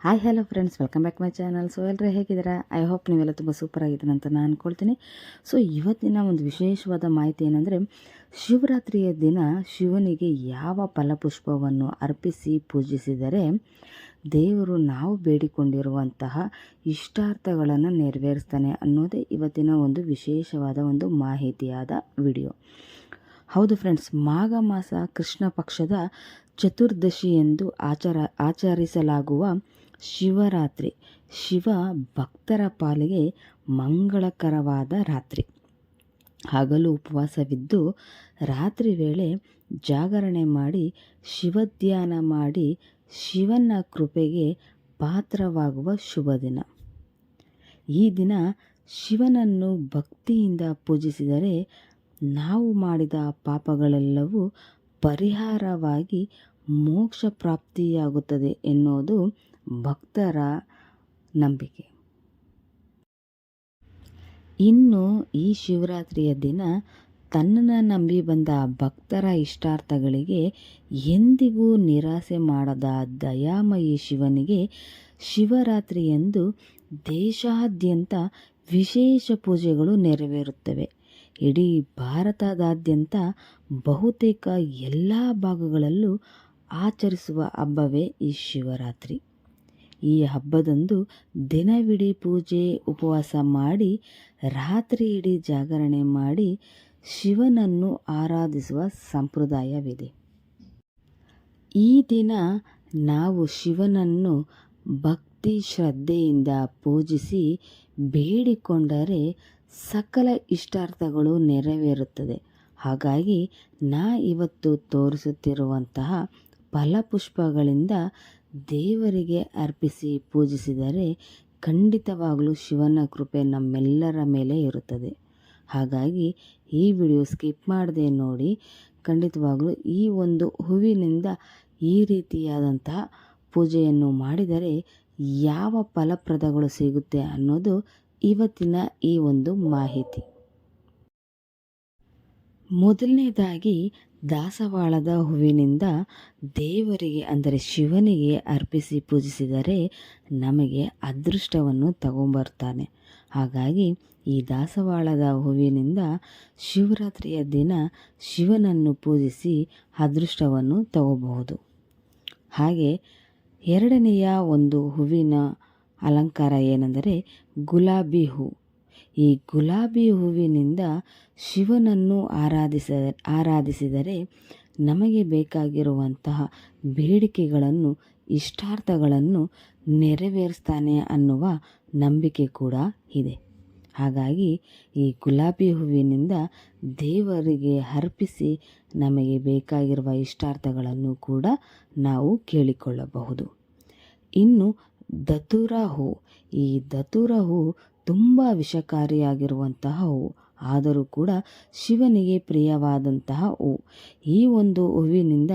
Hi hello friends welcome back my channel so ಎಲ್ಲರೂ ಹೇಗಿದ್ದೀರಾ? I hope ನೀವೆಲ್ಲ ತುಂಬ ಸೂಪರ್ ಆಗಿದ್ದೀರ ಅಂತ ನಾನು ಅಂದ್ಕೊಳ್ತೀನಿ ಸೊ ಇವತ್ತಿನ ಒಂದು ವಿಶೇಷವಾದ ಮಾಹಿತಿ ಏನಂದರೆ, ಶಿವರಾತ್ರಿಯ ದಿನ ಶಿವನಿಗೆ ಯಾವ ಫಲಪುಷ್ಪವನ್ನು ಅರ್ಪಿಸಿ ಪೂಜಿಸಿದರೆ ದೇವರು ನಾವು ಬೇಡಿಕೊಂಡಿರುವಂತಹ ಇಷ್ಟಾರ್ಥಗಳನ್ನು ನೆರವೇರಿಸ್ತಾನೆ ಅನ್ನೋದೇ ಇವತ್ತಿನ ಒಂದು ವಿಶೇಷವಾದ ಒಂದು ಮಾಹಿತಿಯಾದ ವಿಡಿಯೋ ಹೌದು ಫ್ರೆಂಡ್ಸ್ ಮಾಘ ಮಾಸ ಕೃಷ್ಣ ಪಕ್ಷದ ಚತುರ್ದಶಿ ಎಂದು ಆಚಾರ, ಆಚರಿಸಲಾಗುವ ಶಿವರಾತ್ರಿ. ಶಿವ ಭಕ್ತರ ಪಾಲಿಗೆ ಮಂಗಳಕರವಾದ ರಾತ್ರಿ. ಹಗಲು ಉಪವಾಸವಿದ್ದು ರಾತ್ರಿ ವೇಳೆ ಜಾಗರಣೆ ಮಾಡಿ ಶಿವಧ್ಯಾನ ಮಾಡಿ ಶಿವನ ಕೃಪೆಗೆ ಪಾತ್ರವಾಗುವ ಶುಭ ದಿನ. ಈ ದಿನ ಶಿವನನ್ನು ಭಕ್ತಿಯಿಂದ ಪೂಜಿಸಿದರೆ ನಾವು ಮಾಡಿದ ಪಾಪಗಳೆಲ್ಲವೂ ಪರಿಹಾರವಾಗಿ ಮೋಕ್ಷ ಪ್ರಾಪ್ತಿಯಾಗುತ್ತದೆ ಎನ್ನುವುದು ಭಕ್ತರ ನಂಬಿಕೆ. ಇನ್ನು ಈ ಶಿವರಾತ್ರಿಯ ದಿನ ತನ್ನನ್ನು ನಂಬಿ ಬಂದ ಭಕ್ತರ ಇಷ್ಟಾರ್ಥಗಳಿಗೆ ಎಂದಿಗೂ ನಿರಾಸೆ ಮಾಡದ ದಯಾಮಯಿ ಶಿವನಿಗೆ ಶಿವರಾತ್ರಿಯಂದು ದೇಶಾದ್ಯಂತ ವಿಶೇಷ ಪೂಜೆಗಳು ನೆರವೇರುತ್ತವೆ. ಇಡೀ ಭಾರತದಾದ್ಯಂತ ಬಹುತೇಕ ಎಲ್ಲ ಭಾಗಗಳಲ್ಲೂ ಆಚರಿಸುವ ಹಬ್ಬವೇ ಈ ಶಿವರಾತ್ರಿ. ಈ ಹಬ್ಬದಂದು ದಿನವಿಡೀ ಪೂಜೆ, ಉಪವಾಸ ಮಾಡಿ, ರಾತ್ರಿ ಇಡೀ ಜಾಗರಣೆ ಮಾಡಿ ಶಿವನನ್ನು ಆರಾಧಿಸುವ ಸಂಪ್ರದಾಯವಿದೆ. ಈ ದಿನ ನಾವು ಶಿವನನ್ನು ಭಕ್ತಿ ಶ್ರದ್ಧೆಯಿಂದ ಪೂಜಿಸಿ ಬೇಡಿಕೊಂಡರೆ ಸಕಲ ಇಷ್ಟಾರ್ಥಗಳು ನೆರವೇರುತ್ತದೆ. ಹಾಗಾಗಿ ನಾ ಇವತ್ತು ತೋರಿಸುತ್ತಿರುವಂತಹ ಫಲಪುಷ್ಪಗಳಿಂದ ದೇವರಿಗೆ ಅರ್ಪಿಸಿ ಪೂಜಿಸಿದರೆ ಖಂಡಿತವಾಗಲೂ ಶಿವನ ಕೃಪೆ ನಮ್ಮೆಲ್ಲರ ಮೇಲೆ ಇರುತ್ತದೆ. ಹಾಗಾಗಿ ಈ ವಿಡಿಯೋ ಸ್ಕಿಪ್ ಮಾಡದೆ ನೋಡಿ, ಖಂಡಿತವಾಗಲೂ ಈ ಒಂದು ಹೂವಿನಿಂದ ಈ ರೀತಿಯಾದಂತಹ ಪೂಜೆಯನ್ನು ಮಾಡಿದರೆ ಯಾವ ಫಲಪ್ರದಗಳು ಸಿಗುತ್ತೆ ಅನ್ನೋದು ಇವತ್ತಿನ ಈ ಒಂದು ಮಾಹಿತಿ. ಮೊದಲನೇದಾಗಿ ದಾಸವಾಳದ ಹೂವಿನಿಂದ ದೇವರಿಗೆ ಅಂದರೆ ಶಿವನಿಗೆ ಅರ್ಪಿಸಿ ಪೂಜಿಸಿದರೆ ನಮಗೆ ಅದೃಷ್ಟವನ್ನು ತಗೊಂಬರ್ತಾನೆ. ಹಾಗಾಗಿ ಈ ದಾಸವಾಳದ ಹೂವಿನಿಂದ ಶಿವರಾತ್ರಿಯ ದಿನ ಶಿವನನ್ನು ಪೂಜಿಸಿ ಅದೃಷ್ಟವನ್ನು ತಗೋಬಹುದು. ಹಾಗೆ ಎರಡನೆಯ ಒಂದು ಹೂವಿನ ಅಲಂಕಾರ ಏನೆಂದರೆ ಗುಲಾಬಿ ಹೂ. ಈ ಗುಲಾಬಿ ಹೂವಿನಿಂದ ಶಿವನನ್ನು ಆರಾಧಿಸ, ಆರಾಧಿಸಿದರೆ ನಮಗೆ ಬೇಕಾಗಿರುವಂತಹ ಬೇಡಿಕೆಗಳನ್ನು, ಇಷ್ಟಾರ್ಥಗಳನ್ನು ನೆರವೇರಿಸ್ತಾನೆ ಅನ್ನುವ ನಂಬಿಕೆ ಕೂಡ ಇದೆ. ಹಾಗಾಗಿ ಈ ಗುಲಾಬಿ ಹೂವಿನಿಂದ ದೇವರಿಗೆ ಅರ್ಪಿಸಿ ನಮಗೆ ಬೇಕಾಗಿರುವ ಇಷ್ಟಾರ್ಥಗಳನ್ನು ಕೂಡ ನಾವು ಕೇಳಿಕೊಳ್ಳಬಹುದು. ಇನ್ನು ದತುರ ಹೂ ಈ ದತುರ ಹೂ ತುಂಬ ವಿಷಕಾರಿಯಾಗಿರುವಂತಹ ಹೂವು ಆದರೂ ಕೂಡ ಶಿವನಿಗೆ ಪ್ರಿಯವಾದಂತಹ ಹೂ. ಈ ಒಂದು ಹೂವಿನಿಂದ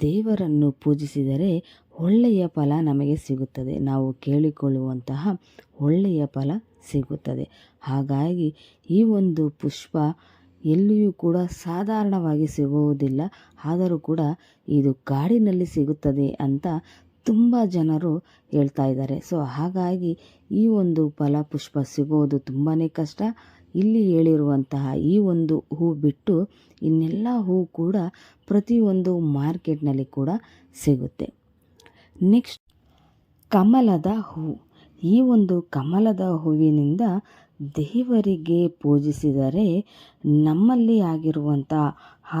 ದೇವರನ್ನು ಪೂಜಿಸಿದರೆ ಒಳ್ಳೆಯ ಫಲ ನಮಗೆ ಸಿಗುತ್ತದೆ. ನಾವು ಕೇಳಿಕೊಳ್ಳುವಂತಹ ಒಳ್ಳೆಯ ಫಲ ಸಿಗುತ್ತದೆ. ಹಾಗಾಗಿ ಈ ಒಂದು ಪುಷ್ಪ ಎಲ್ಲಿಯೂ ಕೂಡ ಸಾಧಾರಣವಾಗಿ ಸಿಗುವುದಿಲ್ಲ. ಆದರೂ ಕೂಡ ಇದು ಕಾಡಿನಲ್ಲಿ ಸಿಗುತ್ತದೆ ಅಂತ ತುಂಬ ಜನರು ಹೇಳ್ತಾ ಇದ್ದಾರೆ. ಸೊ ಹಾಗಾಗಿ ಈ ಒಂದು ಫಲಪುಷ್ಪ ಸಿಗೋದು ತುಂಬಾ ಕಷ್ಟ. ಇಲ್ಲಿ ಹೇಳಿರುವಂತಹ ಈ ಒಂದು ಹೂ ಬಿಟ್ಟು ಇನ್ನೆಲ್ಲ ಹೂ ಕೂಡ ಪ್ರತಿಯೊಂದು ಮಾರ್ಕೆಟ್ನಲ್ಲಿ ಕೂಡ ಸಿಗುತ್ತೆ. ನೆಕ್ಸ್ಟ್ ಕಮಲದ ಹೂ. ಈ ಒಂದು ಕಮಲದ ಹೂವಿನಿಂದ ದೇವರಿಗೆ ಪೂಜಿಸಿದರೆ ನಮ್ಮಲ್ಲಿ ಆಗಿರುವಂಥ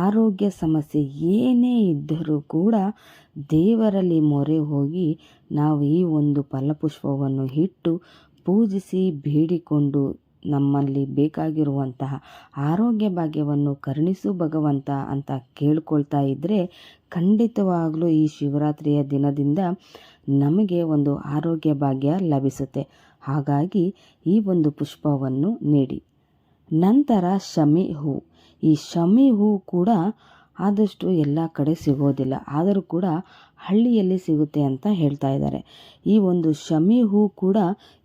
ಆರೋಗ್ಯ ಸಮಸ್ಯೆ ಏನೇ ಇದ್ದರೂ ಕೂಡ ದೇವರಲ್ಲಿ ಮೊರೆ ಹೋಗಿ ನಾವು ಈ ಒಂದು ಫಲಪುಷ್ಪವನ್ನು ಇಟ್ಟು ಪೂಜಿಸಿ ಬೇಡಿಕೊಂಡು ನಮ್ಮಲ್ಲಿ ಬೇಕಾಗಿರುವಂತಹ ಆರೋಗ್ಯ ಭಾಗ್ಯವನ್ನು ಕರುಣಿಸು ಭಗವಂತ ಅಂತ ಕೇಳ್ಕೊಳ್ತಾ ಇದ್ದರೆ ಖಂಡಿತವಾಗಲೂ ಈ ಶಿವರಾತ್ರಿಯ ದಿನದಿಂದ ನಮಗೆ ಒಂದು ಆರೋಗ್ಯ ಭಾಗ್ಯ ಲಭಿಸುತ್ತೆ. ಹಾಗಾಗಿ ಈ ಒಂದು ಪುಷ್ಪವನ್ನು ನೀಡಿ. ನಂತರ ಶಮಿ ಹೂ. ಈ ಶಮಿ ಹೂ ಕೂಡ ಆದಷ್ಟು ಎಲ್ಲ ಕಡೆ ಸಿಗೋದಿಲ್ಲ. ಆದರೂ ಕೂಡ ಹಳ್ಳಿಯಲ್ಲಿ ಸಿಗುತ್ತೆ ಅಂತ ಹೇಳ್ತಾ ಇದ್ದಾರೆ. ಈ ಒಂದು ಶಮಿ ಹೂ ಕೂಡ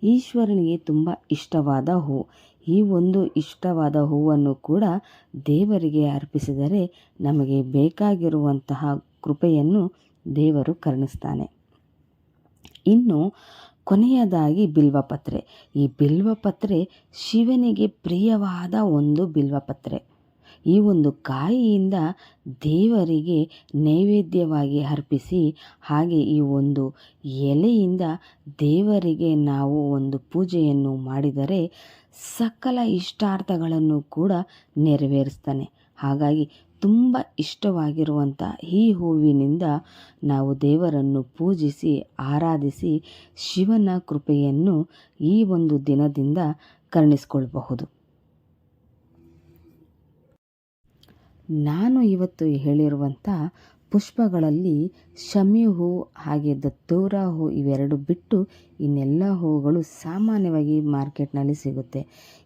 ಈಶ್ವರನಿಗೆ ತುಂಬ ಇಷ್ಟವಾದ ಹೂ. ಈ ಒಂದು ಇಷ್ಟವಾದ ಹೂವನ್ನು ಕೂಡ ದೇವರಿಗೆ ಅರ್ಪಿಸಿದರೆ ನಮಗೆ ಬೇಕಾಗಿರುವಂತಹ ಕೃಪೆಯನ್ನು ದೇವರು ಕರುಣಿಸ್ತಾನೆ. ಇನ್ನು ಕೊನೆಯದಾಗಿ ಬಿಲ್ವಪತ್ರೆ ಈ ಬಿಲ್ವಪತ್ರೆ ಶಿವನಿಗೆ ಪ್ರಿಯವಾದ ಒಂದು ಬಿಲ್ವಪತ್ರೆ ಈ ಒಂದು ಕಾಯಿಯಿಂದ ದೇವರಿಗೆ ನೈವೇದ್ಯವಾಗಿ ಅರ್ಪಿಸಿ, ಹಾಗೆ ಈ ಒಂದು ಎಲೆಯಿಂದ ದೇವರಿಗೆ ನಾವು ಒಂದು ಪೂಜೆಯನ್ನು ಮಾಡಿದರೆ ಸಕಲ ಇಷ್ಟಾರ್ಥಗಳನ್ನು ಕೂಡ ನೆರವೇರಿಸ್ತಾನೆ. ಹಾಗಾಗಿ ತುಂಬ ಇಷ್ಟವಾಗಿರುವಂಥ ಈ ಹೂವಿನಿಂದ ನಾವು ದೇವರನ್ನು ಪೂಜಿಸಿ, ಆರಾಧಿಸಿ ಶಿವನ ಕೃಪೆಯನ್ನು ಈ ಒಂದು ದಿನದಿಂದ ಕರ್ಣಿಸ್ಕೊಳ್ಬಹುದು. ನಾನು ಇವತ್ತು ಹೇಳಿರುವಂಥ ಪುಷ್ಪಗಳಲ್ಲಿ ಶಮಿ ಹೂ ಹಾಗೆ ದತ್ತೂರ ಹೂ ಇವೆರಡು ಬಿಟ್ಟು ಇನ್ನೆಲ್ಲ ಹೂಗಳು ಸಾಮಾನ್ಯವಾಗಿ ಮಾರ್ಕೆಟ್ನಲ್ಲಿ ಸಿಗುತ್ತೆ.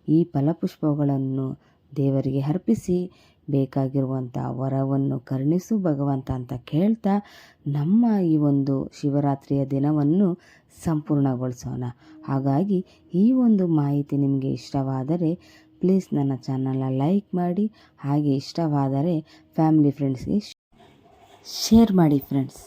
ಈ ಫಲಪುಷ್ಪಗಳನ್ನು ದೇವರಿಗೆ ಅರ್ಪಿಸಿ ಬೇಕಾಗಿರುವಂಥ ವರವನ್ನು ಕರುಣಿಸು ಭಗವಂತ ಅಂತ ಕೇಳ್ತಾ ನಮ್ಮ ಈ ಒಂದು ಶಿವರಾತ್ರಿಯ ದಿನವನ್ನು ಸಂಪೂರ್ಣಗೊಳಿಸೋಣ. ಹಾಗಾಗಿ ಈ ಒಂದು ಮಾಹಿತಿ ನಿಮಗೆ ಇಷ್ಟವಾದರೆ ಪ್ಲೀಸ್ ನನ್ನ ಚಾನಲ್ನ ಲೈಕ್ ಮಾಡಿ. ಹಾಗೆ ಇಷ್ಟವಾದರೆ ಫ್ಯಾಮಿಲಿ ಫ್ರೆಂಡ್ಸ್ಗೆ ಶೇರ್ ಮಾಡಿ ಫ್ರೆಂಡ್ಸ್